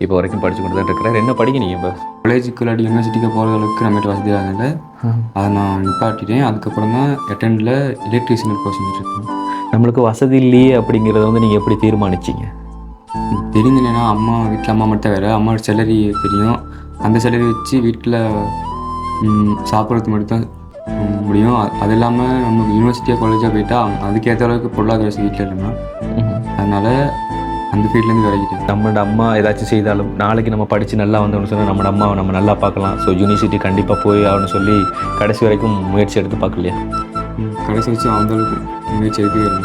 இப்போ வரைக்கும் படிச்சு கொண்டு தான் இருக்கிறார். என்ன படிக்கிறீங்க இப்போ? காலேஜுக்கு இல்லாட்டி யூனிவர்சிட்டிக்கு போகிற அளவுக்கு நம்மகிட்ட வசதி ஆகல அதை நான் நிப்பாட்டிட்டேன். அதுக்கப்புறம் தான் எட்டனில் எலக்ட்ரிஷியன் கோர்ஸ் இருக்கேன் நம்மளுக்கு வசதி இல்லையே அப்படிங்கிறத வந்து நீங்கள் எப்படி தீர்மானிச்சீங்க? தெரிஞ்சுனா அம்மா வீட்டில் அம்மா மட்டும் வேறு. அம்மாவோட சேலரி தெரியும். அந்த சேலரி வச்சு வீட்டில் சாப்பிட்றது மட்டும் தான் ம், முடியும். அது இல்லாமல் நம்ம யூனிவர்சிட்டியாக காலேஜாக போயிட்டா அதுக்கேற்ற அளவுக்கு பொருளாதார வசதி வீட்டில் இல்லைன்னா அதனால் அந்த ஃபீல்ட்லேருந்து விலகிட்டேன். நம்மளோட அம்மா ஏதாச்சும் செய்தாலும் நாளைக்கு நம்ம படித்து நல்லா வந்தோம்னு சொன்னால் நம்மளோட அம்மாவை நம்ம நல்லா பார்க்கலாம். ஸோ யூனிவர்சிட்டி கண்டிப்பாக போய் ஆகணும்னு சொல்லி கடைசி வரைக்கும் முயற்சி எடுத்து பார்க்கலையா? கடைசி வச்சு அந்த அளவுக்கு முயற்சி எடுக்கவே இல்லை.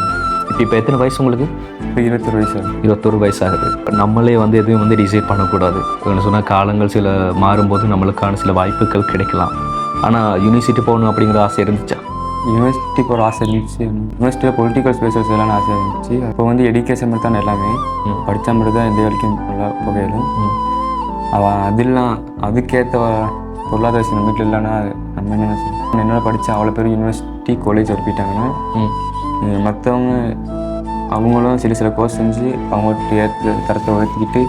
இப்போ இப்போ எத்தனை வயசு உங்களுக்கு? இப்போ இருபத்தொரு வயசு. இருபத்தொரு வயசாகுது இப்போ நம்மளே வந்து எதுவும் வந்து டிசைட் பண்ணக்கூடாது. என்ன சொன்னால் காலங்கள் சில மாறும்போது நம்மளுக்கான சில வாய்ப்புகள் கிடைக்கலாம். ஆனால் யூனிவர்சிட்டி போகணும் அப்படிங்கிற ஆசை இருந்துச்சா? யூனிவர்சிட்டி போகிற ஆசை இருந்துச்சு. யூனிவர்சிட்டியில் பொலிட்டிக்கல் ஸ்பேசஸ் எல்லாம் ஆசை இருந்துச்சு. அப்போ வந்து எஜுகேஷன் மட்டும் தான் எல்லாமே. படித்தா மட்டும் தான் எந்த வேலைக்கும் நல்லா புகையிலும். அவன் அதெல்லாம் அதுக்கேற்ற பொருளாதார வசதி நம்ம வீட்டில் இல்லைன்னா நம்ம என்ன என்னோட படித்த அவ்வளோ பேர் யூனிவர்சிட்டி காலேஜ் போயிட்டாங்கன்னா ம். மற்றவங்க அவங்களும் சில சில கோர்ஸ் செஞ்சு அவங்கள்ட்ட ஏற்ற தரத்தை உயர்த்திக்கிட்டு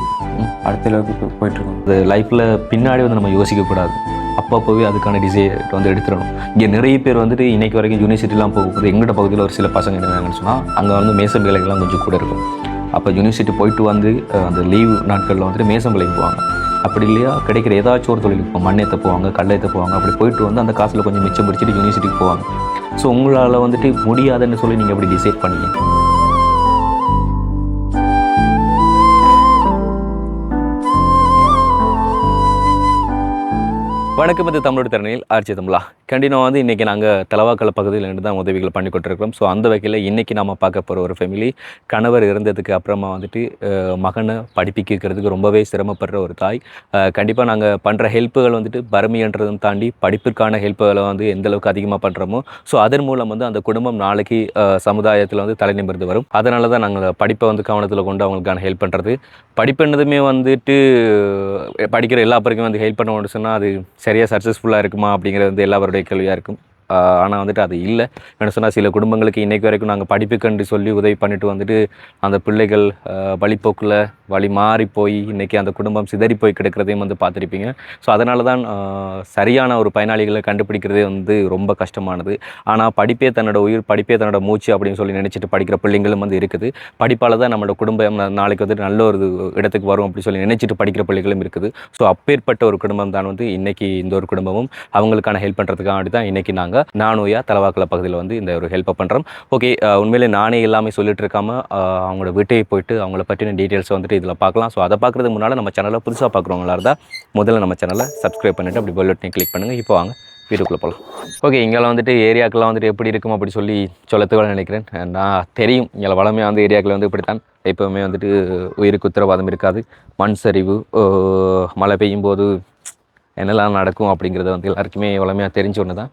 அடுத்த அளவுக்கு போயிட்டுருக்கோம் அது லைஃப்பில் பின்னாடி வந்து நம்ம யோசிக்கக்கூடாது. அப்பப்போவே அதுக்கான டிசைட் வந்து எடுத்துடணும். இங்கே நிறைய பேர் வந்துட்டு இன்னைக்கு வரைக்கும் யூனிவர்சிட்டிலாம் போகும்போது எங்கள்கிட்ட பகுதியில் ஒரு சில பசங்க என்ன சொன்னால் அங்கே வந்து மேசம் வேலைகள்லாம் கொஞ்சம் கூட இருக்கும். அப்போ யூனிவர்சிட்டி போயிட்டு வந்து அந்த லீவ் நாட்களில் வந்துட்டு மேசம் வேலைக்கு போவாங்க. அப்படி இல்லையா? கிடைக்கிற ஏதாச்சும் ஒரு தொழிலுக்கு இப்போ மண் போவாங்க கல் போவாங்க. அப்படி போயிட்டு வந்து அந்த காசில் கொஞ்சம் மிச்சம் பிடிச்சிட்டு யூனிவர்சிட்டிக்கு போவாங்க. ஸோ உங்களால் வந்துட்டு முடியாதுன்னு சொல்லி நீங்கள் எப்படி டிசைட் பண்ணீங்க? வணக்கம் இது தமிழோட திறனையில் ஆர்ச்சி தமிழா கண்டிப்பாக வந்து இன்றைக்கி நாங்கள் தலவாக்கல பகுதியில் இருந்து தான் உதவிகள் பண்ணி கொண்டிருக்கிறோம். ஸோ அந்த வகையில் இன்றைக்கி நாம் பார்க்க போகிற ஒரு ஃபேமிலி கணவர் இருந்ததுக்கு அப்புறமா வந்துட்டு மகனை படிப்பிக்கிறதுக்கு ரொம்பவே சிரமப்படுற ஒரு தாய். கண்டிப்பாக நாங்கள் பண்ணுற ஹெல்ப்புகள் வந்துட்டு வறுமைன்றதும் தாண்டி படிப்பிற்கான ஹெல்ப்புகளை வந்து எந்த அளவுக்கு அதிகமாக பண்ணுறோமோ ஸோ அதன் மூலம் வந்து அந்த குடும்பம் நாளைக்கு சமுதாயத்தில் வந்து தலை நிமிர்ந்து வரும். அதனால தான் நாங்கள் படிப்பை வந்து கவனத்தில் கொண்டு அவங்களுக்கான ஹெல்ப் பண்ணுறது படிப்புன்னதுமே வந்துட்டு படிக்கிற எல்லா பேருக்கும் வந்து ஹெல்ப் பண்ண சொன்னால் அது சரியாக சக்ஸஸ்ஃபுல்லாக இருக்குமா அப்படிங்கிறது வந்து எல்லாருடைய கேள்வியாக இருக்கும். ஆனால் வந்துட்டு அது இல்லை. என்ன சொன்னால் சில குடும்பங்களுக்கு இன்றைக்கு வரைக்கும் நாங்கள் படிப்புக்கண்டு சொல்லி உதவி பண்ணிட்டு வந்துட்டு அந்த பிள்ளைகள் வழிப்போக்கில் வழி மாறி போய் இன்றைக்கி அந்த குடும்பம் சிதறி போய் கிடக்கிறதையும் வந்து பார்த்துருப்பீங்க. ஸோ அதனால தான் சரியான ஒரு பயனாளிகளை கண்டுபிடிக்கிறதே வந்து ரொம்ப கஷ்டமானது. ஆனால் படிப்பே தன்னோட உயிர் படிப்பே தன்னோட மூச்சு அப்படின்னு சொல்லி நினச்சிட்டு படிக்கிற பிள்ளைங்களும் வந்து இருக்குது. படிப்பால் தான் நம்மளோட குடும்பம் நாளைக்கு வந்துட்டு நல்ல ஒரு இடத்துக்கு வரும் அப்படின்னு சொல்லி நினச்சிட்டு படிக்கிற பிள்ளைகளும் இருக்குது. ஸோ அப்பேற்பட்ட ஒரு குடும்பம் தான் வந்து இன்றைக்கி இந்த ஒரு குடும்பமும். அவங்களுக்கான ஹெல்ப் பண்ணுறதுக்காக தான் இன்றைக்கி நாங்கள் நானோயா தலவாக்கல பகுதியில் வந்து இந்த ஒரு ஹெல்ப்பை பண்ணுறோம் ஓகே உண்மையிலே நானே எல்லாமே சொல்லிட்டு இருக்காம அவங்களோட வீட்டை போயிட்டு அவங்கள பற்றின டீட்டெயில்ஸ் வந்துட்டு இதில் பார்க்கலாம். ஸோ அதை பார்க்குறதுக்கு முன்னால் நம்ம சேனலை புதுசாக பார்க்குறவங்களா இருந்தால் முதல்ல நம்ம சேனலை சப்ஸ்கிரைப் பண்ணிவிட்டு அப்படி பெல் பட்டனை கிளிக் பண்ணுங்கள் இப்போ வாங்க வீட்டுக்குள்ளே போகலாம் ஓகே இங்கெல்லாம் வந்துட்டு ஏரியாக்கெல்லாம் வந்துட்டு எப்படி இருக்கும் அப்படி சொல்லி சொல்லத்துக்கு நினைக்கிறேன். நான் தெரியும் இங்கே வளமையாக வந்து ஏரியாக்கள் வந்து இப்படித்தான். எப்போவுமே வந்துட்டு உயிருக்கு உத்தரவாதம் இருக்காது. மண் சரிவு மழை பெய்யும் போது என்னெல்லாம் நடக்கும் அப்படிங்கிறது வந்து எல்லாருக்குமே வளமையாக தெரிஞ்ச ஒன்று தான்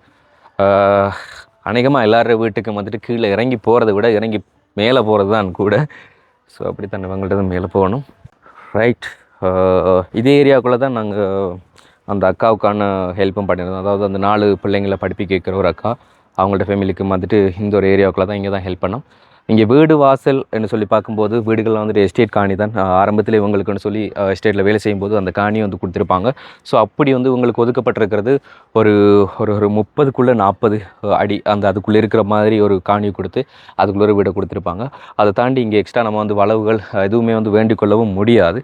அநேகமாக எல்லார வீட்டுக்கும் வந்துட்டு கீழே இறங்கி போகிறத விட இறங்கி மேலே போகிறது தான் கூட. ஸோ அப்படி தான் இவங்கள்ட்ட மேலே போகணும். ரைட் இதே ஏரியாவுக்குள்ளே தான் நாங்கள் அந்த அக்காவுக்கான ஹெல்ப்பும் பண்ணியிருந்தோம். அதாவது அந்த நாலு பிள்ளைங்களை படிப்பி கேட்குற ஒரு அக்கா அவங்கள்ட்ட ஃபேமிலிக்கு வந்துட்டு இந்த ஒரு ஏரியாவுக்குள்ளே தான் இங்கே தான் ஹெல்ப் பண்ணோம். இங்கே வீடு வாசல் என்று சொல்லி பார்க்கும்போது வீடுகள் வந்துட்டு எஸ்டேட் காணி தான். ஆரம்பத்தில் இவங்களுக்குன்னு சொல்லி எஸ்டேட்டில் வேலை செய்யும்போது அந்த காணியை வந்து கொடுத்துருப்பாங்க. ஸோ அப்படி வந்து இவங்களுக்கு ஒதுக்கப்பட்டிருக்கிறது ஒரு ஒரு ஒரு முப்பதுக்குள்ளே நாற்பது அடி அந்த அதுக்குள்ளே இருக்கிற மாதிரி ஒரு காணியை கொடுத்து அதுக்குள்ளே ஒரு வீடை கொடுத்துருப்பாங்க. அதை தாண்டி இங்கே எக்ஸ்ட்ரா நம்ம வந்து வளவுகள் எதுவுமே வந்து வேண்டிக் கொள்ளவும் முடியாது.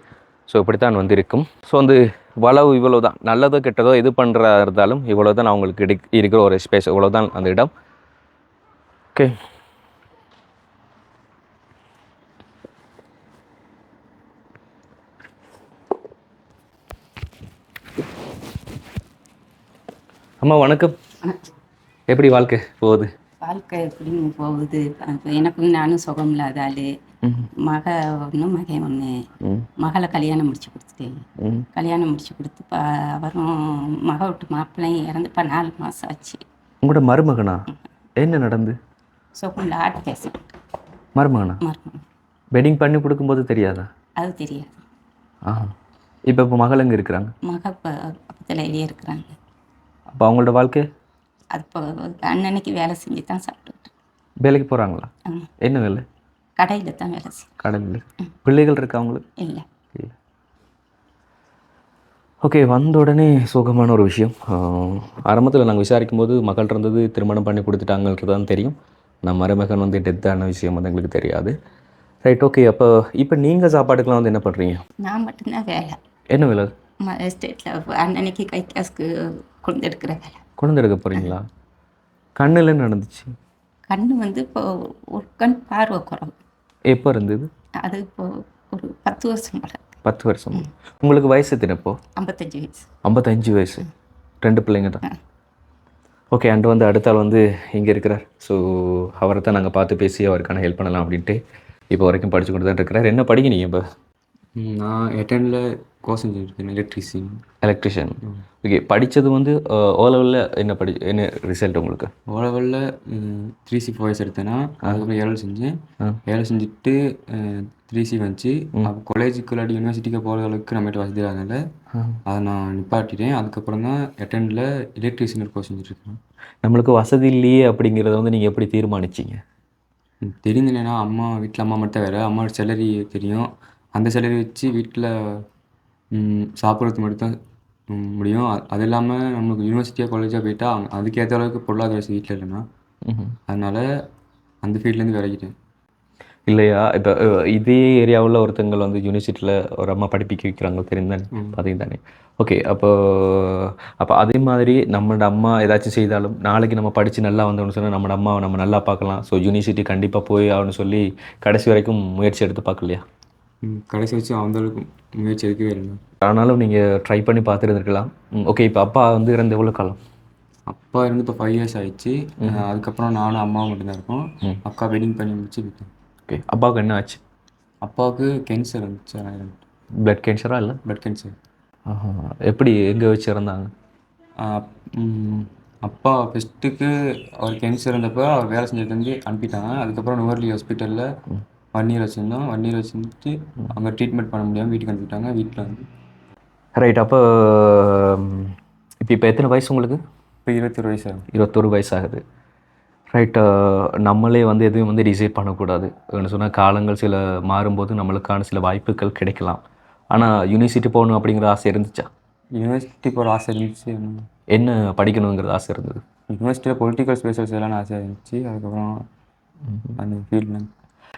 ஸோ இப்படித்தான் வந்து இருக்கும். ஸோ வந்து வளவு இவ்வளோ தான் நல்லதோ கெட்டதோ எது பண்ணுறதா இருந்தாலும் இவ்வளோ தான் அவங்களுக்கு இடி இருக்கிற ஒரு ஸ்பேஸ் இவ்வளோ தான் அந்த இடம். ஓகே அம்மா வணக்கம். எப்படி வாழ்க்கை போகுது? வாழ்க்கை எப்படின்னு போகுது? எனக்கும் நானும் சுகம் இல்லாத ஆளு மக ஒன்று மகன் ஒன்று மகளை கல்யாணம் முடிச்சு கொடுத்துட்டேன். கல்யாணம் முடிச்சு கொடுத்து அவரும் மக விட்டு மாப்பிள்ளையும் இறந்து இப்போ நாலு மாதம் ஆச்சு. உங்களோட மருமகனா? என்ன நடந்து? சுகம் ஆட்டு பேச மருமகனா? மருமகன். வெட்டிங் பண்ணி கொடுக்கும்போது தெரியாதா? அது தெரியாது. ஆ இப்போ இப்போ மகள் எங்கே இருக்கிறாங்க? மக இப்போ பக்கத்தில் இருக்கிறாங்க. அப்போ அவங்களோட வாழ்க்கை? அது இப்போ அண்ணனுக்கு வேலை செஞ்சு தான் சாப்பிட்டுக்கிட்டு வேலைக்கு போகிறாங்களா என்ன வேலை? கடையில் தான் வேலை செய்யும் கடலில் பிள்ளைகள் இருக்கா அவங்களுக்கு? இல்லை. இல்லை. ஓகே வந்த உடனே சோகமான ஒரு விஷயம். ஆரம்பத்தில் நாங்கள் விசாரிக்கும் போது மக்கள் இருந்தது திருமணம் பண்ணி கொடுத்துட்டாங்கன்றது தான் தெரியும். நான் மருமகன் வந்து டெத்தான விஷயம் வந்து எங்களுக்கு தெரியாது. ரைட் ஓகே அப்போ இப்போ நீங்கள் சாப்பாட்டுக்கெலாம் வந்து என்ன பண்ணுறீங்க நான் மட்டும்தான் வேலை. என்ன வேலை? எஸ்டேட்டில் அன்னன்னைக்கு கை காசுக்கு கொண்டு எடுக்கிற வேலை. குழந்தை எடுக்க போகிறீங்களா கண்ணில் என்ன நடந்துச்சு? கண்ணு வந்து இப்போ ஒரு கண் பார்வை குறவு. எப்போ இருந்தது? அது இப்போ ஒரு பத்து வருஷம் போல. பத்து வருஷம் உங்களுக்கு வயசு எத்தனை இப்போ? ஐம்பத்தஞ்சு வயசு. ஐம்பத்தஞ்சு வயசு. ரெண்டு பிள்ளைங்க தான். ஓகே அண்ட் வந்து அடுத்த ஆள் வந்து இங்கே இருக்கிறார். ஸோ அவரை தான் நாங்கள் பார்த்து பேசி அவருக்கான ஹெல்ப் பண்ணலாம் அப்படின்ட்டு இப்போ வரைக்கும் படிச்சு கொண்டு தான் இருக்கிறார். என்ன படிக்கிறீங்க இப்போ? ம், நான் எட்டனில் கோர்ஸ் செஞ்சுருக்கேன் எலக்ட்ரிஷியன் எலக்ட்ரிஷியன் ஓகே படித்தது வந்து ஓ லெவலில் என்ன படி என்ன ரிசல்ட் உங்களுக்கு? ஓ லெவலில் த்ரீ சி ஃபோர்ஸ் எடுத்தேன்னா அதுக்கப்புறம் ஏழு செஞ்சேன். ஏழு செஞ்சுட்டு த்ரீ சி வந்துச்சு. அப்போ காலேஜுக்குள்ளாடி யூனிவர்சிட்டிக்கு போகிற அளவுக்கு நம்மகிட்ட வசதி இல்லாதனால அதை நான் நிப்பாட்டிட்டேன். அதுக்கப்புறம் தான் எட்டனில் எலக்ட்ரிஷியன் கோர்ஸ் செஞ்சுட்ருக்கேன் நம்மளுக்கு வசதி இல்லையே அப்படிங்கிறத வந்து நீங்கள் எப்படி தீர்மானிச்சீங்க? தெரிஞ்சேன்னா அம்மா வீட்டில் அம்மா மட்டும் வேறு. அம்மாவோட சேலரி தெரியும். அந்த சேலரி வச்சு வீட்டில் சாப்பிட்றது மட்டும் தான் ம், முடியும். அ- அது இல்லாமல் நமக்கு யூனிவர்சிட்டியாக காலேஜாக போயிட்டா அங்க- அதுக்கேற்ற அளவுக்கு பொருளாதார வசதி வீட்டில் இல்லைன்னா ம்ஹும். அதனால் அந்த ஃபீல்ட்லேருந்து விலகிட்டேன். இல்லையா? இப்போ இதே ஏரியாவில் ஒருத்தங்கள் வந்து யூனிவர்சிட்டியில் ஒரு அம்மா படிப்பிக்க வைக்கிறாங்க. தெரிந்தானே பார்த்தீங்க தானே ஓகே அப்போ அப்போ அதே மாதிரி நம்மளோட அம்மா ஏதாச்சும் செய்தாலும் நாளைக்கு நம்ம படித்து நல்லா வந்தோம்னு சொன்னால் நம்மளோட அம்மாவை நம்ம நல்லா பார்க்கலாம். ஸோ யூனிவர்சிட்டி கண்டிப்பாக போய் ஆகணும்னு சொல்லி கடைசி வரைக்கும் முயற்சி எடுத்து பார்க்கலையா? கடைசி வச்சு அந்த அளவுக்கு முயற்சி எடுக்கவே இல்லை. ஆனாலும் நீங்கள் ட்ரை பண்ணி பார்த்துருந்துருக்கலாம். ஓகே இப்போ அப்பா வந்து இறந்து எவ்வளோ காலம்? அப்பா இருந்து இப்போ ஃபைவ் இயர்ஸ் ஆயிடுச்சு. அதுக்கப்புறம் நானும் அம்மாவும் மட்டும்தான் இருக்கோம். அக்கா வெட்டிங் பண்ணி முடிச்சு விட்டேன் ஓகே அப்பாவுக்கு என்ன ஆச்சு? அப்பாவுக்கு கேன்சர் இருந்துச்சு பிளட் கேன்சரா இல்லை? பிளட் கேன்சர் ஆஹா. எப்படி எங்கே வச்சு இறந்தாங்க? அப்பா ஃபஸ்ட்டுக்கு அவர் கேன்சர் இருந்தப்போ அவர் வேலை செஞ்சது வந்து அனுப்பிட்டாங்க. அதுக்கப்புறம் நுவர்லி ஹாஸ்பிட்டலில் ஒன் இயர் வச்சுருந்தோம். ஒன் இயர் வச்சுட்டு அங்கே ட்ரீட்மெண்ட் பண்ண முடியாமல் வீட்டுக்கு அனுப்பிட்டாங்க. வீட்டில் வந்து ரைட் அப்போ இப்போ இப்போ எத்தனை வயசு உங்களுக்கு? இப்போ இருபத்தொரு வயசு ஆகும் இருபத்தொரு வயசாகுது ரைட் நம்மளே வந்து எதுவும் வந்து டிசைட் பண்ணக்கூடாது. சொன்னால் காலங்கள் சில மாறும்போது நம்மளுக்கான சில வாய்ப்புகள் கிடைக்கலாம். ஆனால் யூனிவர்சிட்டி போகணும் அப்படிங்கிற ஆசை இருந்துச்சா? யூனிவர்சிட்டி போகிற ஆசை இருந்துச்சு. என்ன படிக்கணுங்கிறது ஆசை இருந்தது? யூனிவர்சிட்டியில் பொலிட்டிக்கல் ஸ்பெஷல்ஸ் எல்லாம் ஆசை இருந்துச்சு. அதுக்கப்புறம் அந்த ஃபீல்டில்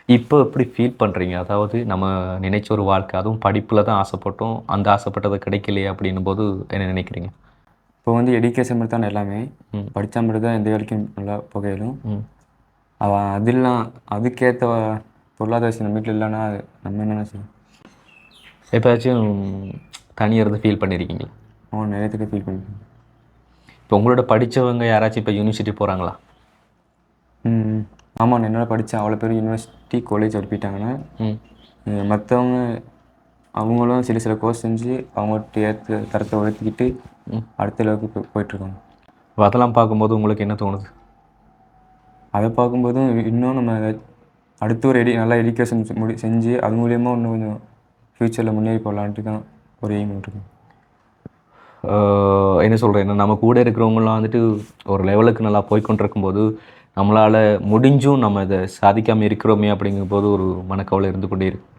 இப்போ எப்படி ஃபீல் பண்ணுறீங்க அதாவது நம்ம நினைச்ச ஒரு வாழ்க்கை அதுவும் படிப்பில் தான் ஆசைப்பட்டோம். அந்த ஆசைப்பட்டது கிடைக்கலையே அப்படின்னும் போது என்ன நினைக்கிறீங்க? இப்போ வந்து எடுக்கேஷன் மட்டும் தான் எல்லாமே. படித்தா மட்டும் தான் எந்த வேலைக்கும் நல்லா புகையிலும். அவன் அதெல்லாம் அதுக்கேற்ற பொருளாதார நம்ம வீட்டில் இல்லைன்னா நம்ம என்னென்ன செய்யும் எப்போயாச்சும் தனியாக இருந்து ஃபீல் பண்ணியிருக்கீங்களா அவன் நிறைய பேர் ஃபீல் பண்ணிருக்கேன். இப்போ உங்களோட படித்தவங்க யாராச்சும் இப்போ யூனிவர்சிட்டி போகிறாங்களா ம். ஆமாம் நான் என்னோட படித்தேன் அவ்வளோ பேர் யூனிவர்சிட்டி காலேஜ் அனுப்பிட்டாங்கன்னா மற்றவங்க அவங்களும் சில சில கோர்ஸ் செஞ்சு அவங்கள்ட்ட ஏற்ற தரத்தை உயர்த்திக்கிட்டு அடுத்த போய் போயிட்டுருக்காங்க. அதெல்லாம் பார்க்கும்போது உங்களுக்கு என்ன தோணுது? அதை பார்க்கும்போதும் இன்னும் நம்ம அடுத்து ஒரு எடி நல்லா எஜுகேஷன் முடி செஞ்சு அது மூலியமாக இன்னும் கொஞ்சம் ஃப்யூச்சரில் முன்னேறி போகலான்ட்டு தான் ஒரு எய்ம் இருக்குது ஆஹ் என்ன சொல்கிறேன் நம்ம கூட இருக்கிறவங்களாம் வந்துட்டு ஒரு லெவலுக்கு நல்லா போய்க்கொண்டிருக்கும்போது நம்மளால் முடிஞ்சும் நம்ம இதை சாதிக்காமல் இருக்கிறோமே அப்படிங்கும்போது ஒரு மனக்கவலை இருந்து கொண்டே இருக்கும்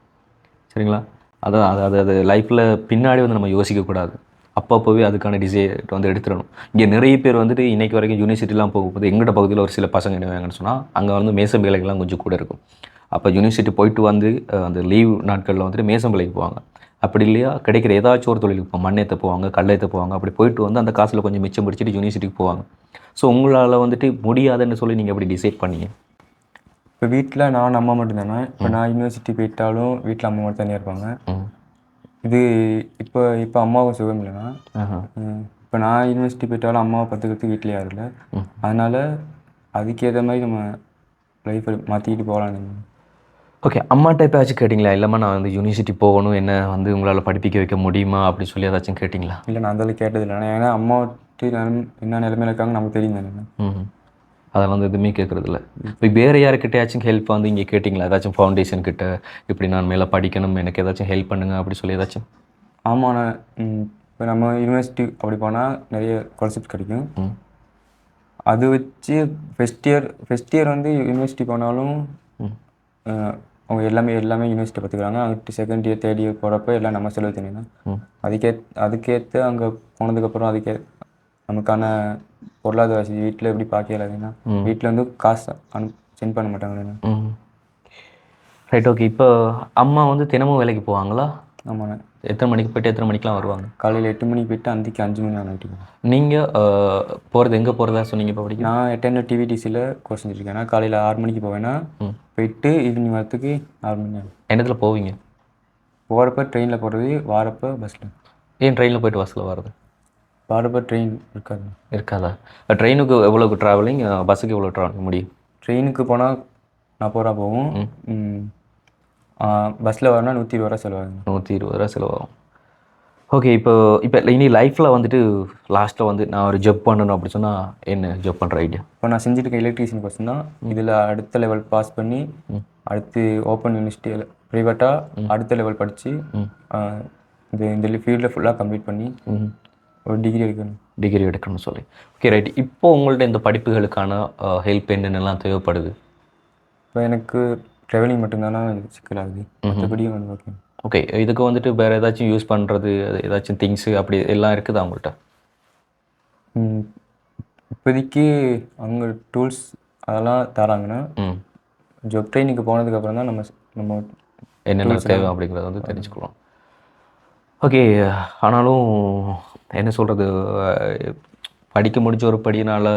சரிங்களா? அதான் அது அது அது லைஃப்பில் பின்னாடி வந்து நம்ம யோசிக்கக்கூடாது அப்பப்போவே அதுக்கான டிசைட் வந்து எடுத்துடணும். இங்கே நிறைய பேர் வந்துட்டு இன்றைக்கு வரைக்கும் யூனிவர்சிட்டிலாம் போகும்போது எங்களோட பகுதியில் ஒரு சில பசங்க என்ன வாங்கன்னு சொன்னால் அங்கே வந்து மேசம் வேலைகள்லாம் கொஞ்சம் கூட இருக்கும். அப்போ யூனிவர்சிட்டி போயிட்டு வந்து அந்த லீவ் நாட்களில் வந்துட்டு மேசம் வேலைக்கு போவாங்க. அப்படி இல்லையா? கிடைக்கிற ஏதாச்சும் ஒரு தொழிலுக்கு இப்போ மண்ணேற்ற போவாங்க கல்லை போவாங்க. அப்படி போயிட்டு வந்து அந்த காசில் கொஞ்சம் மிச்சம் பிடிச்சிட்டு யூனிவர்சிட்டிக்கு போவாங்க. ஸோ உங்களால் வந்துட்டு முடியாதுன்னு சொல்லி நீங்கள் எப்படி டிசைட் பண்ணீங்க? இப்போ வீட்டில் நான் அம்மா மட்டும்தானே? இப்போ நான் யூனிவர்சிட்டி போயிட்டாலும் வீட்டில் அம்மா மட்டும் தனியாக இருப்பாங்க இது இப்போ இப்போ அம்மாவுக்கு சுகம் இல்லைன்னா இப்போ நான் யூனிவர்சிட்டி போயிட்டாலும் அம்மாவை பார்த்துக்கிறதுக்கு வீட்டில் யாரும் இல்லை. அதனால் அதுக்கேற்ற மாதிரி நம்ம லைஃப்பை மாற்றிக்கிட்டு போகலான்னு ஓகே அம்மாட்ட எப்பயாச்சும் கேட்டிங்களா? இல்லைம்மா நான் வந்து யூனிவர்சிட்டி போகணும் என்ன வந்து உங்களால் படிப்பிக்க வைக்க முடியுமா? அப்படி சொல்லி ஏதாச்சும் கேட்டிங்களா? இல்லை நான் அதெல்லாம் கேட்டது இல்லை ஏன்னா அம்மா நிலம் என்ன நிலைமையில இருக்காங்க நமக்கு தெரியும் தானே அதெல்லாம் வந்து எதுவுமே கேட்குறது இல்லை இப்போ வேறு யாருக்கிட்டயாச்சும் ஹெல்ப் வந்து இங்கே கேட்டிங்களா? ஏதாச்சும் ஃபவுண்டேஷன் கிட்ட இப்படி நான் மேலே படிக்கணும் எனக்கு ஏதாச்சும் ஹெல்ப் பண்ணுங்க அப்படி சொல்லி ஏதாச்சும்? ஆமாம் இப்போ நம்ம யூனிவர்சிட்டி அப்படி போனால் நிறைய கான்செப்ட் கிடைக்கும். அது வச்சு ஃபஸ்ட் இயர் ஃபஸ்ட் இயர் வந்து யூனிவர்சிட்டி போனாலும். அவங்க எல்லாமே எல்லாமே யூனிவர்சிட்டி பார்த்துக்கிறாங்க அங்கிட்டு செகண்ட் இயர் தேர்ட் இயர் போகிறப்ப எல்லாம் நம்ம செலவு ம். அதுக்கே அதுக்கேற்ற அங்கே போனதுக்கப்புறம் அதுக்கே நமக்கான பொருளாதார வசதி வீட்டில் எப்படி பார்க்கல அப்படின்னா வீட்டில் வந்து காசு அனு சென்ட் பண்ண மாட்டாங்க ரைட் ஓகே இப்போ அம்மா வந்து தினமும் வேலைக்கு போவாங்களா? ஆமாண்ணே எத்தனை மணிக்கு போயிட்டு எத்தனை மணிக்கெலாம் வருவாங்க? காலையில் எட்டு மணிக்கு போயிட்டு அந்திக்கு அஞ்சு மணி ஆன வீட்டுக்கு நீங்கள் போகிறது எங்கே போகிறதா சொன்னீங்க இப்போ படிக்க? நான் எட்டென்ல டிவிடிசியில் கோர்ஸ் செஞ்சுருக்கேன். நான் காலையில் ஆறு மணிக்கு போவேன்னா. போயிட்டு ஈவினிங் வரத்துக்கு ஆறு மணி ஆகும். போவீங்க? போகிறப்ப ட்ரெயினில் போகிறது வாரப்போ பஸ்ஸில் ஏன் ட்ரெயினில் போயிட்டு பஸ்ஸில் வர்றது? வாரப்போ ட்ரெயின் இருக்காது? இருக்காதா ட்ரெயினுக்கு எவ்வளோக்கு ட்ராவலிங் பஸ்ஸுக்கு எவ்வளோ ட்ராவலிங் முடியும்? ட்ரெயினுக்கு போனால் நாற்பது ரூபா போகும் பஸ்ஸில் வரனா நூற்றி இருபது ரூபா செலவாகுங்க. நூற்றி இருபது ரூபா செலவாகும். ஓகே இப்போ இப்போ இனி லைஃப்பில் வந்துட்டு லாஸ்ட்டில் வந்து நான் ஒரு ஜப் பண்ணணும் அப்படி சொன்னால் என்ன ஜப் பண்ணுற ஐடியா இப்போ நான் செஞ்சுட்டு இருக்க எலக்ட்ரீஷியன் கோர்ஸ் தான். இதில் அடுத்த லெவல் பாஸ் பண்ணி அடுத்து ஓப்பன் யூனிவர்சிட்டியில் ப்ரைவேட்டாக அடுத்த லெவல் படித்து இந்த இந்த ஃபீல்டில் ஃபுல்லாக கம்ப்ளீட் பண்ணி ஒரு டிகிரி எடுக்கணும். டிகிரி எடுக்கணும்னு சொல்லி. ஓகே ரைட் இப்போ உங்கள்ட்ட இந்த படிப்புகளுக்கான ஹெல்ப் என்னென்னலாம் தேவைப்படுது? இப்போ எனக்கு ட்ராவலிங் மட்டும்தானா சிக்கலாகுது. மற்றபடி வந்து ஓகே ஓகே இதுக்கு வந்துட்டு வேறு ஏதாச்சும் யூஸ் பண்ணுறது ஏதாச்சும் திங்ஸு அப்படி எல்லாம் இருக்குதா உங்கள்கிட்ட இப்போதைக்கு அவங்க டூல்ஸ் அதெல்லாம் தராங்கன்னா ஜாப் ட்ரைனிங்க்கு போனதுக்கப்புறம் தான் நம்ம நம்ம என்னென்ன தேவை அப்படிங்கிறத வந்து தெரிஞ்சுக்கலாம். ஓகே ஆனாலும் என்ன சொல்கிறது படிக்க முடிஞ்ச ஒரு படியினால்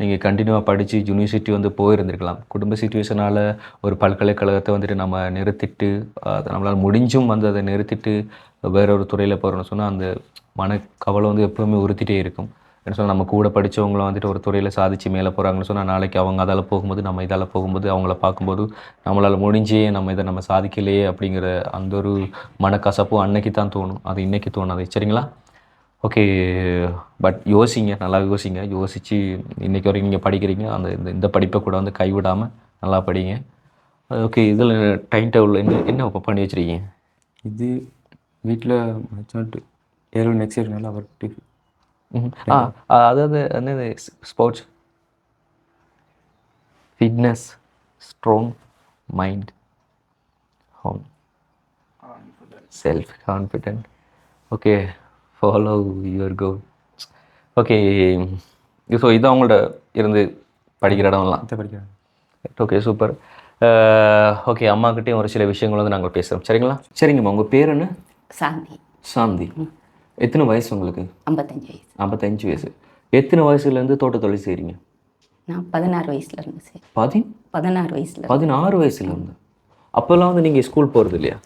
நீங்கள் கண்டினியூவாக படித்து யூனிவர்சிட்டி வந்து போயிருந்திருக்கலாம். குடும்ப சுச்சுவேஷனால் ஒரு பல்கலைக்கழகத்தை வந்துட்டு நம்ம நிறுத்திட்டு அதை நம்மளால் முடிஞ்சும் வந்து அதை நிறுத்திட்டு வேற ஒரு துறையில் போகிறோம்னு சொன்னால் அந்த மனக்கவலை வந்து எப்போவுமே உறுத்திட்டே இருக்கும். என்ன சொன்னால் நம்ம கூட படித்தவங்களும் வந்துட்டு ஒரு துறையில் சாதிச்சு மேலே போகிறாங்கன்னு சொன்னால் நாளைக்கு அவங்க அதால் போகும்போது நம்ம இதால் போகும்போது அவங்கள பார்க்கும்போது நம்மளால் முடிஞ்சே நம்ம இதை நம்ம சாதிக்கலையே அப்படிங்கிற அந்த ஒரு மனக்கசப்பும் அன்னைக்கு தான் தோணும். அது இன்றைக்கி தோணாது. சரிங்களா? ஓகே. பட் யோசிங்க நல்லா யோசிங்க. யோசித்து இன்றைக்கி வரைக்கும் நீங்கள் படிக்கிறீங்க. அந்த இந்த இந்த படிப்பை கூட வந்து கைவிடாமல் நல்லா படிங்க. ஓகே இதில் டைம் டேபிள் என்ன என்ன பண்ணி வச்சுருக்கீங்க? இது வீட்டில் ஏழு நெக்ஸ்ட் இயர் நல்லா ஒர்க் அதாவது என்னது sports fitness strong mind home self confident okay follow your goal okay so இது அவங்கள்ட்ட இருந்து படிக்கிற இடம்லாம் படிக்கிறேன் ஓகே சூப்பர் ஓகே அம்மாக்கிட்டேயும் ஒரு சில விஷயங்கள் வந்து நாங்கள் பேசுகிறோம் சரிங்களா சரிங்கம்மா உங்கள் பேர் என்ன சாந்தி சாந்தி எத்தனை வயசு உங்களுக்கு? ஐம்பத்தஞ்சு வயசு. ஐம்பத்தஞ்சு வயசு. எத்தனை வயசுலேருந்து தோட்ட தொழில் செய்கிறீங்க நான் பதினாறு வயசுல இருந்து சரி பதி பதினாறு வயசுல. பதினாறு வயசுலேருந்து. அப்போல்லாம் வந்து நீங்கள் ஸ்கூல் போகிறது இல்லையா?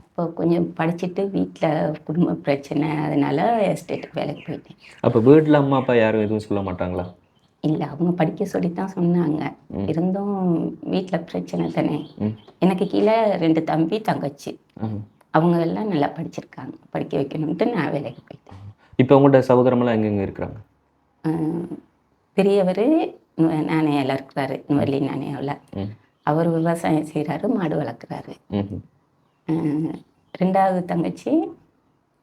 அப்போ கொஞ்சம் படிச்சுட்டு வீட்டில் குடும்ப பிரச்சனை அதனால எஸ்டேட்டுக்கு வேலைக்கு போயிட்டேன். அப்போ வீட்டில் அம்மா அப்பா யாரும் எதுவும் சொல்ல மாட்டாங்களா? இல்லை அவங்க படிக்க சொல்லி தான் சொன்னாங்க இருந்தும் வீட்டில் பிரச்சனை தானே. எனக்கு கீழே ரெண்டு தம்பி தங்கச்சி. அவங்க எல்லாம் நல்லா படிச்சிருக்காங்க. படிக்க வைக்கணுன்ட்டு நான் வேலைக்கு போயிட்டேன். இப்போ உங்கள்கிட்ட சகோதரமெல்லாம் எங்கெங்கே இருக்கிறாங்க? பெரியவர் நாணயாவில் இருக்கிறாரு. நுவர்லி நாணயாவில் அவர் விவசாயம் செய்கிறாரு மாடு வளர்க்குறாரு. ரெண்டாவது தங்கச்சி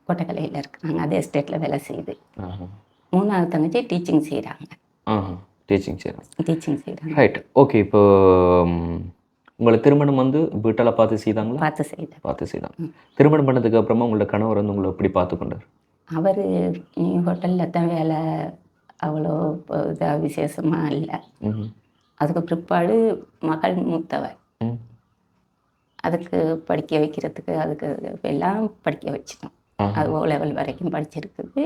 கொட்டக்கலையில் இருக்கிறாங்க. அதே எஸ்டேட்டில் வேலை செய்யுது. மூணாவது தங்கச்சி டீச்சிங் செய்கிறாங்க டீச்சிங் சரி டீச்சிங் செய்கிறாங்க ரைட் ஓகே இப்போ உங்களை திருமணம் வந்து வீட்டில் பார்த்து செய்தாங்களா? பார்த்து செய்தார் பார்த்து செய்தாங்க. திருமணம் பண்ணதுக்கு அப்புறமா உங்களோட கணவர் வந்து உங்களை எப்படி பார்த்துக்கொண்டார்? அவர் ஹோட்டலில் தான் வேலை. அவ்வளோ இதாக விசேஷமாக இல்லை. அதுக்கு பிற்பாடு மகள் மூத்தவர் அதுக்கு படிக்க வைக்கிறதுக்கு அதுக்கு எல்லாம் படிக்க வச்சிட்டோம். அது ஓ லெவல் வரைக்கும் படிச்சிருக்குது.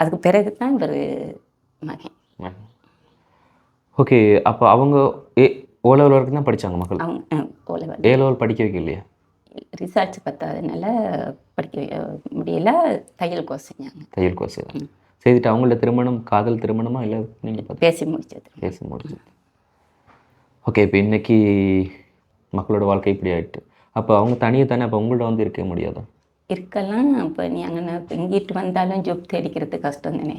அதுக்கு பிறகு தான் இவர் மகன். ஓகே அப்போ அவங்க ஏ ஓ லெவல் வரைக்கும் தான் படித்தாங்க மக்கள். ஓ லெவல் ஏ லெவல் படிக்க வைக்கலையா ரிசர்ச் பத்தாதனால படிக்க முடியல. தையல் கோர்ஸ் செஞ்சாங்க. தையல் கோர்ஸ் செய்துட்டு அவங்களோட திருமணம் காதல் திருமணமா இல்லை நீங்கள் பேசி முடிச்சது. பேச முடிஞ்சது ஓகே இப்போ இன்னைக்கு மக்களோட வாழ்க்கை இப்படி ஆயிட்டு. அப்போ அவங்க தனியாக தானே அப்போ உங்கள்ட்ட வந்து இருக்க முடியாதா? இருக்கலாம். அப்போ நீ அங்கே இங்கிட்டு வந்தாலும் ஜாப் தேடிக்கிறது கஷ்டம் தானே.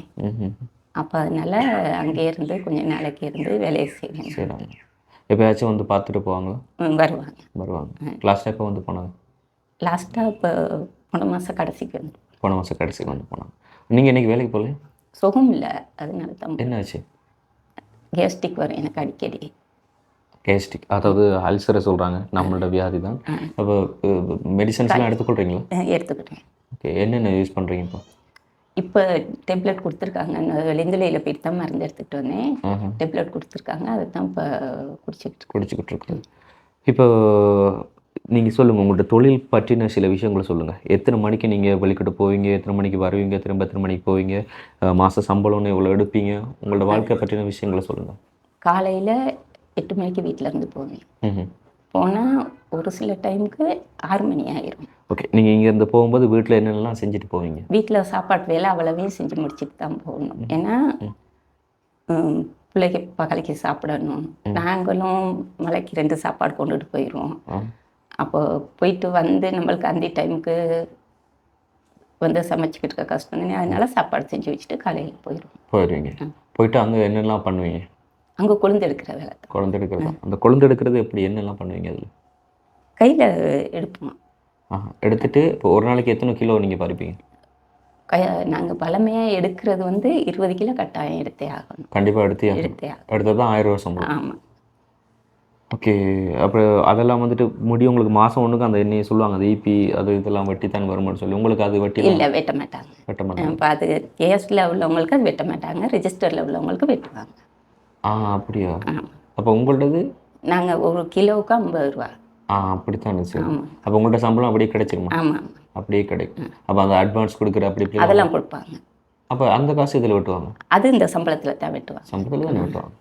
அப்போ அதனால அங்கே இருந்து கொஞ்சம் நாளைக்கு இருந்து வேலையை செய்வேன் செய்கிறாங்க எப்பயாச்சும் வந்து பார்த்துட்டு போவாங்களா? வருவாங்க. வருவாங்க. லாஸ்ட்டாக எப்போ வந்து போனாங்க? லாஸ்ட்டாக இப்போ போன மாதம் கடைசிக்கு வந்து. போன மாதம் கடைசிக்கு வந்து போனாங்க. நீங்கள் இன்னைக்கு வேலைக்கு போகல சுகம் இல்லை. அதனால தான் என்னாச்சு கேஸ்டிக் வரும். எனக்கு அடிக்கடி. கேஸ்டிக் அதாவது அல்சரை சொல்கிறாங்க நம்மளோட வியாதி தான். அப்போ மெடிசன்ஸ்லாம் எடுத்துக்கொள்கிறீங்களா எடுத்துக்கிட்டேன். ஓகே என்னென்ன யூஸ் பண்ணுறீங்க இப்போ? இப்போ டெப்லெட் கொடுத்துருக்காங்க. நான் வெள்ளிந்துலையில் போயிட்டு தான் மருந்து எடுத்துகிட்டு வந்தேன். டெப்லெட் கொடுத்துருக்காங்க. அதை தான் இப்போ குடிச்சிக்கிட்டு குடிச்சிக்கிட்டு இருக்குது இப்போ நீங்கள் சொல்லுங்கள் உங்கள்ட்ட தொழில் பற்றின சில விஷயங்களை சொல்லுங்கள் எத்தனை மணிக்கு நீங்கள் வெளிக்கிட்டு போவீங்க? எத்தனை மணிக்கு வருவீங்க? திரும்ப எத்தனை மணிக்கு போவீங்க? மாச சம்பளம்னு எவ்வளோ எடுப்பீங்க? உங்களோட வாழ்க்கை பற்றின விஷயங்களை சொல்லுங்கள் காலையில் எட்டு மணிக்கு வீட்டில் இருந்து போவேன். ம் போனால் ஒரு சில டைமுக்கு ஆறு மணி ஆயிரும். ஓகே நீங்கள் இங்கேருந்து போகும்போது வீட்டில் என்னென்னலாம் செஞ்சுட்டு போவீங்க? வீட்டில் சாப்பாட்டு வேலை அவ்வளவையும் செஞ்சு முடிச்சுட்டு தான் போகணும். ஏன்னா பிள்ளைக்கு பகலைக்கு சாப்பிடணும். நாங்களும் மலைக்கு ரெண்டு சாப்பாடு கொண்டுட்டு போயிடுவோம் அப்போ போயிட்டு வந்து நம்மளுக்கு அந்த டைமுக்கு வந்து சமைச்சிக்கிட்டு இருக்க கஷ்டம் தானே. அதனால சாப்பாடு செஞ்சு வச்சுட்டு காலையில் போயிடுவோம் போயிடுவீங்க போயிட்டு அங்கே என்னெல்லாம் பண்ணுவீங்க? அங்கே கொழுந்து எடுக்கிற வேலை தான். குழந்தை எடுக்கிறது. அந்த குழந்தை எடுக்கிறது எப்படி? என்னெல்லாம் பண்ணுவீங்க அதில்? கையில் எடுப்போம். எடுத்துட்டு இப்போ ஒரு நாளைக்கு எத்தனை கிலோ நீங்கள் பறிப்பீங்க? கை நாங்கள் பழமையாக எடுக்கிறது வந்து இருபது கிலோ கட்டாயம் எடுத்தே ஆகணும். கண்டிப்பாக எடுத்து எடுத்தே எடுத்தது தான் ஆயிரம் ரூபா சம்பளம். ஆமாம் ஓகே. அப்புறம் அதெல்லாம் வந்துட்டு முடி உங்களுக்கு மாதம் ஒன்றுக்கு அந்த எண்ணெயை சொல்லுவாங்க. அது ஈபி அது இதெல்லாம் வெட்டி தான் வருமானு சொல்லி. உங்களுக்கு அது வெட்டி இல்லை வெட்ட மாட்டாங்க. வெட்ட மாட்டாங்க. இப்போ அது கேஸில் உள்ளவங்களுக்கு அது வெட்ட மாட்டாங்க. ரெஜிஸ்டரில் உள்ளவங்களுக்கு வெட்டுவாங்க. ஆ அப்படியா? அப்போ உங்களது நாங்கள் ஒரு கிலோவுக்கு ஐம்பது ரூபா. ஆ அப்படித்தான் சரி அப்போ உங்கள்ட்ட சம்பளம் அப்படியே கிடைச்சிருமா? ஆமாம் அப்படியே கிடைக்கும். அப்போ அந்த அட்வான்ஸ் கொடுக்குற அப்படி அதெல்லாம் கொடுப்பாங்க. அப்போ அந்த காசு இதில் வெட்டுவாங்க? அது இந்த சம்பளத்தில் தான் வெட்டுவாங்க. சம்பளத்தில் தான் வெட்டுவாங்க.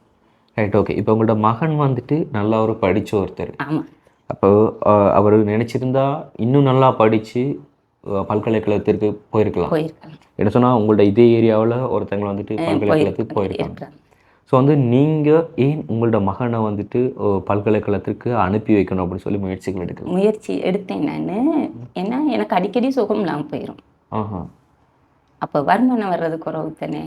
ரைட் ஓகே இப்போ உங்களோட மகன் வந்துட்டு நல்லா ஒரு படித்த ஒருத்தர். ஆமாம் அப்போ அவர் நினச்சிருந்தா இன்னும் நல்லா படித்து பல்கலைக்கழகத்திற்கு போயிருக்கலாம். போயிருக்காங்க என்ன சொன்னால் உங்களோட இதே ஏரியாவில் ஒருத்தங்க வந்துட்டு பல்கலைக்கழகத்துக்கு போயிருக்காங்க. ஸோ வந்து நீங்கள் ஏன் உங்களோட மகனை வந்துட்டு பல்கலைக்கழகத்திற்கு அனுப்பி வைக்கணும் அப்படின்னு சொல்லி முயற்சிகள் எடுக்கணும் முயற்சி எடுத்தேன் நான். ஏன்னா எனக்கு அடிக்கடி சுகம் இல்லாமல் போயிடும் அப்போ வருமானம் வர்றது குறவு தானே.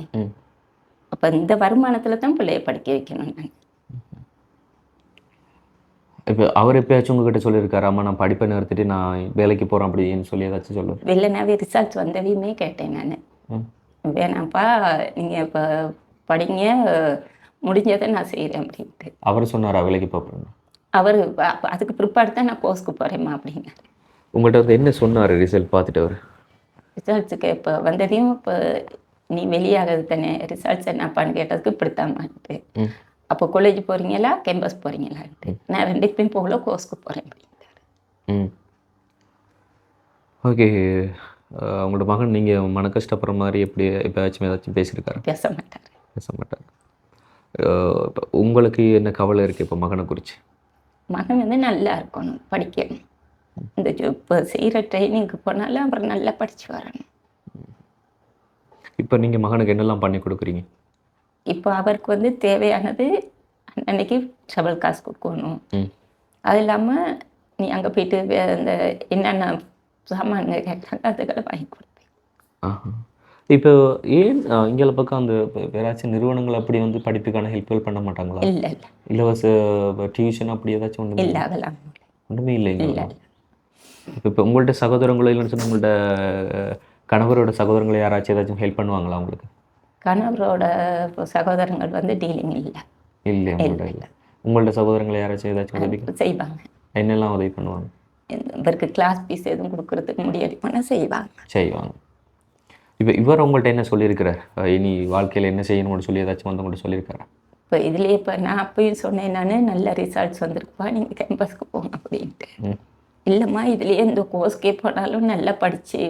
அப்போ இந்த வருமானத்தில் தான் பிள்ளைய படிக்க வைக்கணும் நான். இப்போ அவர் எப்பயாச்சும் உங்ககிட்ட சொல்லியிருக்காரு அம்மா நான் படிப்பை நிறுத்திட்டு நான் வேலைக்கு போகிறேன் அப்படின்னு சொல்லி ஏதாச்சும் சொல்லுவார் வெளிலனாவே ரிசல்ட்ஸ் வந்ததையுமே கேட்டேன் நான். வேணாம்ப்பா நீங்கள் இப்போ படிங்க முடிஞ்சதை நான் செய்கிறேன் அப்படின்ட்டு. அவர் சொன்னாரா வேலைக்கு போகிறேன்னு அவர் அதுக்கு பிற்பாடு தான் நான் கோர்ஸ்க்கு போகிறேம்மா அப்படின்னாரு. உங்கள்கிட்ட வந்து என்ன சொன்னார் ரிசல்ட் பார்த்துட்டு அவர்? ரிசல்ட்ஸுக்கு இப்போ வந்ததையும் இப்போ நீ வெளியாகிறது தானே ரிசல்ட்ஸ் என்னப்பான்னு கேட்டதுக்கு இப்படித்தாம்மான்ட்டு ம். அப்போ காலேஜ் போகிறீங்களா கேம்பஸ் போகிறீங்களான்ட்டு நான் ரெண்டுக்குமே போகல கோர்ஸ்க்கு போகிறேன் அப்படின்ட்டாரு ம். ஓகே உங்களோட மகன் நீங்கள் மன கஷ்டப்படுற மாதிரி எப்படி எப்பயாச்சும் ஏதாச்சும் பேசியிருக்காரு? பேச மாட்டார். பேச இப்ப உங்களுக்கு என்ன கவலை இருக்குது இப்போ மகனை குறித்து மகன் வந்து நல்லா இருக்கணும் படிக்கணும் இந்த இப்போ செய்கிற ட்ரைனிங்க்கு போனாலும் அப்புறம் நல்லா படித்து வரணும். இப்போ நீங்கள் மகனுக்கு என்னெல்லாம் பண்ணி கொடுக்குறீங்க? இப்போ அவருக்கு வந்து தேவையானது அன்னைக்கு ட்ரபிள் காசு கொடுக்கணும். அது இல்லாமல் நீ அங்கே போயிட்டு இந்த என்னென்ன சாமான்ங்க கேட்குறாங்க அதுகளை வாங்கி கொடுப்பேன். ஆஹா. இப்போ ஏன் இங்கே பக்கம் அந்த வேறாச்சும் நிறுவனங்கள் அப்படி வந்து படிப்புக்கான ஹெல்ப்கள் பண்ண மாட்டாங்களா? இல்லை இல்லை. இலவச டியூஷன் அப்படி ஏதாச்சும் ஒன்றுமே இல்லை அதெல்லாம் இல்லை. ஒன்றுமே இல்லைங்க இல்லை இப்போ உங்கள்ட்ட சகோதரங்களோ இல்லைன்னு சொன்னால் உங்கள்ட்ட கணவரோட சகோதரங்களை யாராச்சும் ஏதாச்சும் ஹெல்ப் பண்ணுவாங்களா உங்களுக்கு? கணவரோட சகோதரங்கள் வந்து டீலிங் இல்லை. இல்லை உங்கள்ட்ட இல்லை உங்கள்ட்ட சகோதரங்களை யாராச்சும் ஏதாச்சும் உதவி செய்வாங்க. என்னெல்லாம் உதவி பண்ணுவாங்க? இவருக்கு கிளாஸ் ஃபீஸ் எதுவும் கொடுக்கறதுக்கு முடியாது. பண்ணால் செய்வாங்க? செய்வாங்க. இப்போ இவர் உங்கள்ட்ட என்ன சொல்லியிருக்கிறார்? இனி வாழ்க்கையில் என்ன செய்யணும்னு சொல்லி ஏதாச்சும் வந்து உங்கள்ட்ட சொல்லியிருக்காரா? இப்போ இதுலேயே இப்போ நான் அப்பயும் சொன்னேன் நான் நல்ல ரிசல்ட்ஸ் வந்திருக்குப்பா நீங்கள் கேம்பஸ்க்கு போங்க அப்படின்ட்டு. இல்லைம்மா இதுலேயே இந்த கோர்ஸ்க்கே போனாலும் நல்லா படித்து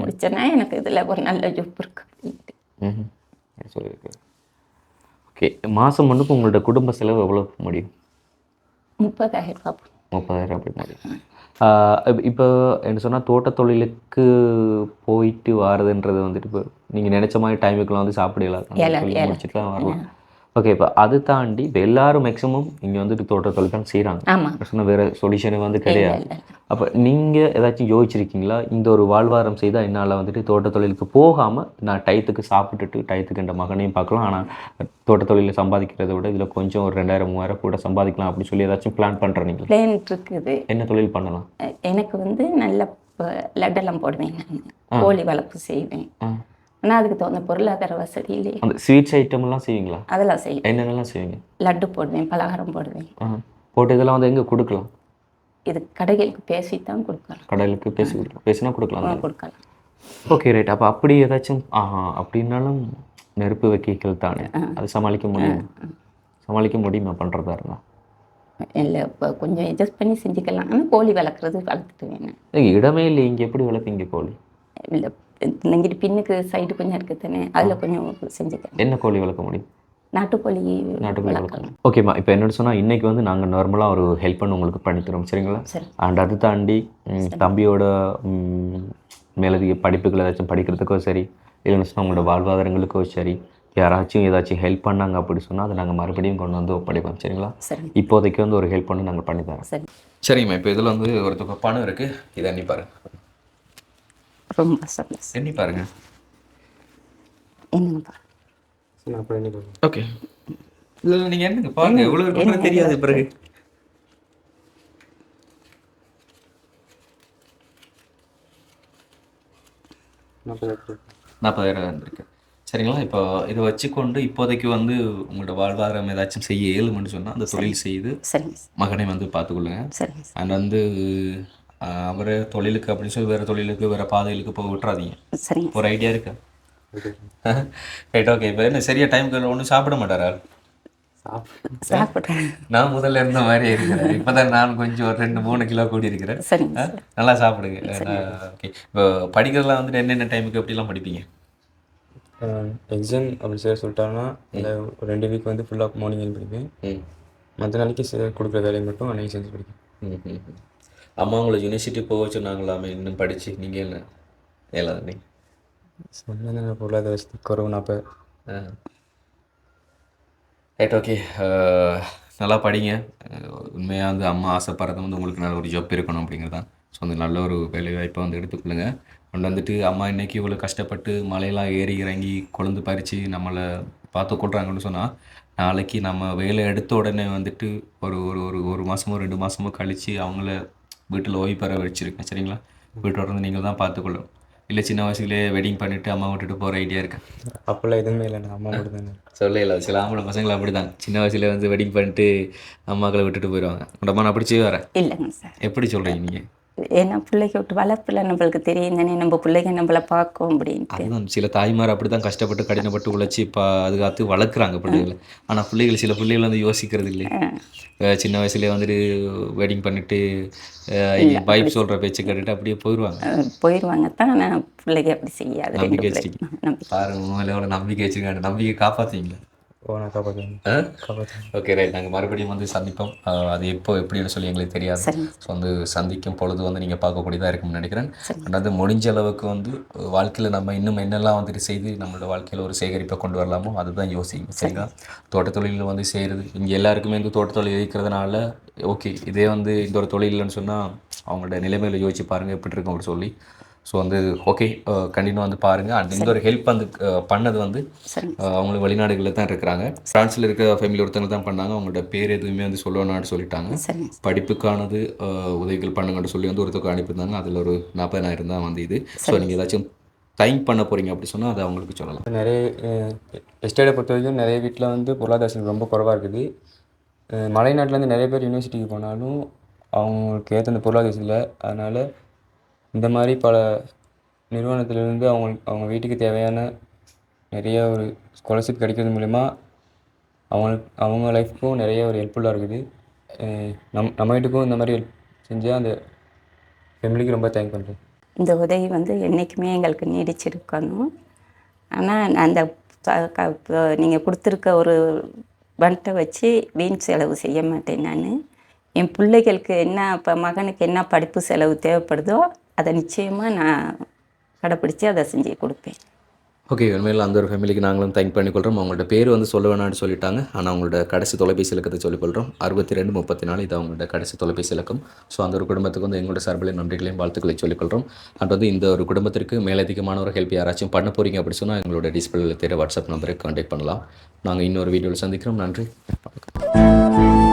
முடிச்சேன்னா எனக்கு இதில் ஒரு நல்ல ஜாப் இருக்கு அப்படின்ட்டு. ம் சொல்லியிருக்காரு? ஓகே மாதம் மட்டும் உங்களோட குடும்ப செலவு எவ்வளோ முடியும்? முப்பதாயிரம் ரூபாய். போகும். முப்பதாயிரம் அப்படி முடியும். இப்போ என்ன சொன்னால் தோட்ட தொழிலுக்கு போயிட்டு வாரதுன்றது வந்துட்டு இப்போ நீங்கள் நினச்ச மாதிரி டைமுக்குலாம் வந்து சாப்பிடலாம். முடிச்சுட்டு தான் வரலாம் ஓகே இப்போ அது தாண்டி இப்போ எல்லாரும் மேக்ஸிமம் இங்கே வந்துட்டு தோட்ட தொழில் தான் செய்கிறாங்க ஆமாம் வேறு சொல்யூஷனே வந்து கிடையாது. அப்போ நீங்கள் ஏதாச்சும் யோசிச்சிருக்கீங்களா? இந்த ஒரு வாழ்வாரம் செய்தால் என்னால் வந்துட்டு தோட்ட தொழிலுக்கு போகாமல் நான் டயத்துக்கு சாப்பிட்டுட்டு டயத்துக்கு என் மகனையும் பார்க்கலாம். ஆனால் தோட்ட தொழிலில் சம்பாதிக்கிறதை விட இதில் கொஞ்சம் ஒரு ரெண்டாயிரம் மூவாயிரம் கூட சம்பாதிக்கலாம் அப்படின்னு சொல்லி ஏதாச்சும் பிளான் பண்ணுறீங்களா பிளேன் இருக்குது. என்ன தொழில் பண்ணலாம்? எனக்கு வந்து நல்ல லட்டெல்லாம் போடுவேன் நான். கோழி வளர்ப்பு செய்வேன். ஆனால் அதுக்கு தகுந்த பொருளாதார வசதி இல்லையே. அந்த ஸ்வீட்ஸ் ஐட்டம்லாம் செய்வீங்களா? அதெல்லாம் செய்வேன் என்னென்னலாம் செய்வீங்க? லட்டு போடுவேன் பலகாரம் போடுவேன். போட்டு இதெல்லாம் வந்து எங்கே கொடுக்கலாம்? இது கடைகளுக்கு பேசி தான் கொடுக்கலாம். கடலுக்கு பேசி கொடுக்கலாம். பேசினா கொடுக்கலாம் கொடுக்கலாம். ஓகே ரைட் அப்போ அப்படி ஏதாச்சும் ஆஹா அப்படின்னாலும் நெருப்பு வைக்கல் தானே. அது சமாளிக்க முடியும்? சமாளிக்க முடியுமா பண்ணுறதா இருந்தா? இல்லை இப்போ கொஞ்சம் அட்ஜஸ்ட் பண்ணி செஞ்சுக்கலாம். ஆனால் கோழி வளர்க்குறது வளர்த்துட்டு வேணும். இடமே இல்லை இங்கே எப்படி வளர்ப்பீங்க கோழி? இல்லை இங்கிட்டு பின்னுக்கு சைடு கொஞ்சம் இருக்குது தானே? அதில் கொஞ்சம் செஞ்சுக்கலாம் என்ன கோழி வளர்க்க முடியும்? நாட்டுக்கோழி நாட்டுக்கோழி வளர்க்கலாம். ஓகேம்மா இப்போ என்னோட சொன்னால் இன்னைக்கு வந்து நாங்கள் நார்மலாக ஒரு ஹெல்ப் பண்ண உங்களுக்கு பண்ணித்தரோம் சரிங்களா? சரி. அண்ட் அது தாண்டி தம்பியோட மேலதிக படிப்புகள் ஏதாச்சும் படிக்கிறதுக்கோ சரி இல்லைன்னு சொன்னால் உங்களோட வாழ்வாதாரங்களுக்கோ சரி யாராச்சும் ஏதாச்சும் ஹெல்ப் பண்ணாங்க அப்படி சொன்னால் அதை நாங்கள் மறுபடியும் கொண்டு வந்து ஒப்படைப்போம் சரிங்களா? சரி. இப்போதைக்கு வந்து ஒரு ஹெல்ப் பண்ணி நாங்கள் பண்ணி தரோம் சரி. சரிம்மா இப்போ இதில் வந்து ஒரு தொகை பணம் இருக்குது இதை பாருங்க. ரொம்ப சந்தோஷம் எண்ணி பாருங்க. என்னங்கப்பா நான் அப்புறம் என்ன ஓகே. இல்லை நீங்கள் என்னங்க பாருங்க எவ்வளோ இருக்குன்னு தெரியாது பிறகு. நாற்பது நாற்பதாயிரம் வந்திருக்கு சரிங்களா? இப்போ இதை வச்சுக்கொண்டு இப்போதைக்கு வந்து உங்களோட வாழ்வாதாரம் ஏதாச்சும் செய்ய இயலும்னு சொன்னால் அந்த தொழில் செய்து மகனை வந்து பார்த்துக்கொள்ளுங்க. அண்ட் வந்து அவரை தொழிலுக்கு அப்படின்னு சொல்லி வேறு தொழிலுக்கு வேறு பாதைகளுக்கு போக விட்டுறாதீங்க. சரிங்க. ஒரு ஐடியா இருக்கா. ரைட் ஓகே இப்போ என்ன சரியா டைமுக்கு ஒன்றும் சாப்பிட மாட்டாரா? சாப்பிட்றேன் நான் முதல்ல இருந்த மாதிரி இருக்கிறேன். இப்போ தான் நான் கொஞ்சம் ஒரு ரெண்டு மூணு கிலோ கூடி இருக்கிறேன். நல்லா சாப்பிடுங்க. ஓகே இப்போ படிக்கிறதுலாம் வந்துட்டு என்னென்ன டைமுக்கு எப்படிலாம் படிப்பீங்க? எக்ஸாம் அப்படி சார் சொல்லிட்டாங்கன்னா இந்த ஒரு ரெண்டு வீக் வந்து ஃபுல்லாக மார்னிங் படிப்பேன். மற்ற நாளைக்கு சார் கொடுக்குற வேலையை மட்டும் அன்னைக்கு செஞ்சு படிப்பேன். அம்மா உங்களை யூனிவர்சிட்டி போக சொன்னாங்களாமே இன்னும் படித்து நீங்கள் என்ன? ஏழாம் நீ? சொன்ன பொருளாதார வசதி குறவு அப்போ. ரைட் ஓகே நல்லா படிங்க. உண்மையாக வந்து அம்மா ஆசைப்படுறது வந்து உங்களுக்கு நல்ல ஒரு ஜாப் இருக்கணும் அப்படிங்கிறது. தான் ஸோ அந்த நல்ல ஒரு வேலை வாய்ப்பை வந்து எடுத்துக்கொள்ளுங்க. அண்ட் வந்துட்டு அம்மா இன்னைக்கு இவ்வளோ கஷ்டப்பட்டு மலையெல்லாம் ஏறி இறங்கி கொழுந்து பறித்து நம்மளை பார்த்து கொள்றாங்கன்னு சொன்னால் நாளைக்கு நம்ம வேலை எடுத்த உடனே வந்துட்டு ஒரு ஒரு ஒரு ஒரு மாதமோ ரெண்டு மாதமோ கழித்து அவங்கள வீட்டில் ஓய்வு பெற வச்சுருக்கேன் சரிங்களா? வீட்டோட இருந்து நீங்கள் தான் பார்த்துக்கொள்ளணும். இல்லை சின்ன வயசுலேயே வெட்டிங் பண்ணிவிட்டு அம்மா விட்டுட்டு போகிற ஐடியா இருக்கா? அப்போல்லாம் எதுவுமே இல்லை நான் அம்மா மட்டும் தானே. சொல்லல சில ஆம்பளை பசங்களை அப்படி தான் சின்ன வயசுல வந்து வெட்டிங் பண்ணிட்டு அம்மாக்களை விட்டுட்டு போயிடுவாங்க. உங்கள் அம்மா நான் பிடிச்சி வர இல்லைங்க சார். எப்படி சொல்கிறீங்க நீங்கள் ஏன்னா பிள்ளைக்கு விட்டு வளர்ப்பில் நம்மளுக்கு தெரியும் தானே நம்ம பிள்ளைங்க நம்மளை பார்க்கும் அப்படின்ட்டு. அதுதான் சில தாய்மார் அப்படி தான் கஷ்டப்பட்டு கடினப்பட்டு உழைச்சி இப்போ அதுக்காத்து வளர்க்குறாங்க பிள்ளைகளை. ஆனால் பிள்ளைகள் சில பிள்ளைகள் வந்து யோசிக்கிறது இல்லை சின்ன வயசுலேயே வந்துட்டு வெட்டிங் பண்ணிட்டு வைப் சொல்கிற பேச்சு கேட்டுட்டு அப்படியே போயிடுவாங்க போயிடுவாங்க தான் ஆனால் பிள்ளைங்க அப்படி செய்யாது. நம்பிக்கை பாருங்க உங்களை எவ்வளோ நம்பிக்கை வச்சுருக்காங்க. நம்பிக்கை காப்பாற்றுவீங்களா ஓகே ரைட் நாங்கள் மறுபடியும் வந்து சந்திப்போம். அது எப்போ எப்படின்னு சொல்லி எங்களுக்கு தெரியாது. ஸோ வந்து சந்திக்கும் பொழுது வந்து நீங்கள் பார்க்கக்கூடியதாக இருக்கும்னு நினைக்கிறேன். அண்ட் அது முடிஞ்ச அளவுக்கு வந்து வாழ்க்கையில் நம்ம இன்னும் என்னெல்லாம் வந்துட்டு செய்து நம்மளோட வாழ்க்கையில் ஒரு சேகரிப்பை கொண்டு வரலாமோ அதுதான் யோசிக்கணும் சரிங்களா? தோட்ட தொழிலில் வந்து செய்கிறது இங்கே எல்லாருக்குமே வந்து தோட்ட தொழில் இருக்கிறதுனால ஓகே இதே வந்து இந்த ஒரு தொழில் இல்லைன்னு சொன்னால் அவங்களோட நிலைமையில யோசிச்சு பாருங்கள் எப்படி இருக்கும் அப்படி சொல்லி. ஸோ வந்து ஓகே கண்டினியூ வந்து பாருங்கள் அண்ட் இந்த ஒரு ஹெல்ப் வந்து அஹ், பண்ணது வந்து சரிங்க. அஹ் அவங்க வெளிநாடுகளில் தான் இருக்கிறாங்க. ஃப்ரான்ஸில் இருக்க ஃபேமிலி ஒருத்தவங்க தான் பண்ணாங்க. அவங்களோட பேர் எதுவுமே வந்து சொல்ல வேணாம்னு சொல்லிட்டாங்க படிப்புக்கானது உதவிகள் பண்ணுங்கன்னு சொல்லி வந்து ஒருத்தருக்கு அனுப்பியிருந்தாங்க. அதில் ஒரு நாற்பதாயிரம் தான் வந்து இது. ஸோ நீங்கள் ஏதாச்சும் டைம் பண்ண போகிறீங்க அப்படி சொன்னால் அதை அவங்களுக்கு சொல்லலாம். நிறைய எஸ்டேட்டை பொறுத்த வரைக்கும் நிறைய வீட்டில் வந்து பொருளாதார வசதி ரொம்ப குறைவாக இருக்குது. மலைநாட்டிலேருந்து நிறைய பேர் யூனிவர்சிட்டிக்கு போனாலும் அவங்களுக்கு ஏற்ற அந்த பொருளாதார அதனால் இந்த மாதிரி பல நிறுவனத்திலிருந்து அவங்க அவங்க வீட்டுக்கு தேவையான நிறைய ஒரு ஸ்காலர்ஷிப் கிடைக்கிறது மூலிமா அவங்களுக்கு அவங்க லைஃப்க்கும் நிறைய ஒரு ஹெல்ப்ஃபுல்லாக இருக்குது. நம் நம்ம வீட்டுக்கும் இந்த மாதிரி ஹெல்ப் செஞ்சால் அந்த ஃபேமிலிக்கு ரொம்ப தேங்க் பண்ணுறேன் இந்த உதவி வந்து என்றைக்குமே எங்களுக்கு நீடிச்சிருக்கணும். ஆனால் அந்த நீங்கள் கொடுத்துருக்க ஒரு பண்ட்டை வச்சு வீண் செலவு செய்ய மாட்டேன் நான். என் பிள்ளைகளுக்கு என்ன இப்போ மகனுக்கு என்ன படிப்பு செலவு தேவைப்படுதோ அதை நிச்சயமாக நான் கடைப்பிடிச்சி அதை செஞ்சு கொடுப்பேன். ஓகே உண்மையில் அந்த ஒரு ஃபேமிலிக்கு நாங்களும் தேங்க் பண்ணிக்கொள்கிறோம் அவங்களோட பேர் வந்து சொல்ல வேணாம்னு சொல்லிட்டாங்க. ஆனால் அவங்களோட கடைசி தொலைபேசி இலக்கத்தை சொல்லிக்கொள்கிறோம் அறுபத்தி ரெண்டு முப்பத்தி நாலு இது அவங்களோட கடைசி தொலைபேசி இலக்கம். ஸோ அந்த ஒரு குடும்பத்துக்கு வந்து எங்களோட சார்பில் நன்றிகளையும் வாழ்த்துக்களை சொல்லிக்கொள்கிறோம் அண்ட் வந்து இந்த ஒரு குடும்பத்திற்கு மேலதிகமான ஒரு ஹெல்ப் யாராச்சும் பண்ண போகிறீங்க அப்படி சொன்னால் எங்களோட டிஸ்பிளேல தெரிய வாட்ஸ்அப் நம்பருக்கு கான்டாக்ட் பண்ணலாம். நாங்கள் இன்னொரு வீடியோவில் சந்திக்கிறோம். நன்றி. வணக்கம்